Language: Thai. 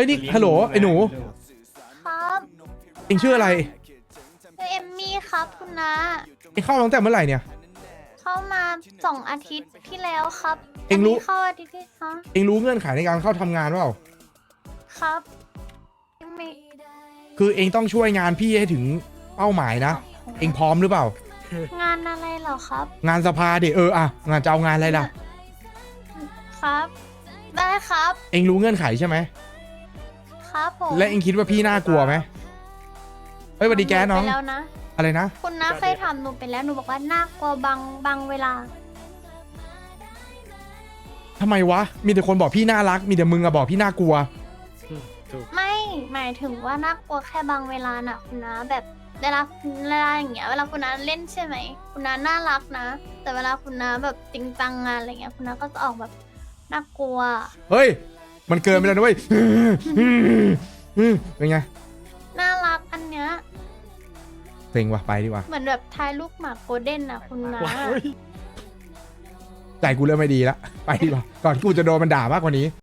ฮ้ยนี่ฮัลโหลไอ้หนู ครับเอ็งชื่ออะไรชื่อเอมมี่ครับคุณน้าเอ็งเข้ามาตั้งแต่เมื่อไหร่เนี่ย เข้ามาสองอาทิตย์ที่แล้วครับเอ็งรู้ นนี้เข้าอาทิตย์ที่ฮะเอ็งรู้เงื่อนไขในการเข้าทำงานเปล่า ครับไม่คือเอ็งต้องช่วยงานพี่ให้ถึงเป้าหมายนะ เอ็งพร้อมหรือเปล่า งานอะไรเหรอครับ งานสภาเดี๋ยวเอออะงานจะเอางานอะไรล่ะ ครับ ได้ครับ เอ็งรู้เงื่อนไขใช่ไหม ครับผมและเอ็งคิดว่าพี่น่ากลัวไหมเฮ้ยสวัสดีแกน้อง ไปแล้วนะ อะไรนะ คุณน้าเคยถามหนูไปแล้วหนูบอกว่าน่ากลัวบางบางเวลา ทำไมวะ มีแต่คนบอกพี่น่ารัก มีแต่มึงอะบอกพี่น่ากลัวไม่หมายถึงว่าน่ากลัวแค่บางเวลาน่ะคุณน้าแบบเวลาเวลาอย่างเงี้ยเวลาคุณน้าเล่นใช่ไหมคุณน้าน่ารักนะ แต่เวลาคุณน้าแบบจริงจังงานอะไรเงี้ยคุณน้าก็จะออกแบบน่ากลัว เฮ้ย มันเกินไปแล้วนะเว้ยเป็นไงน่ารักอันเนี้ย เซ็งว่ะไปดีกว่าเหมือนแบบทายลูกหมาโกลเด้นน่ะคุณน้าใจกูเริ่มไม่ดีละไปดีกว่าก่อนกูจะโดนมันด่ามากกว่านี้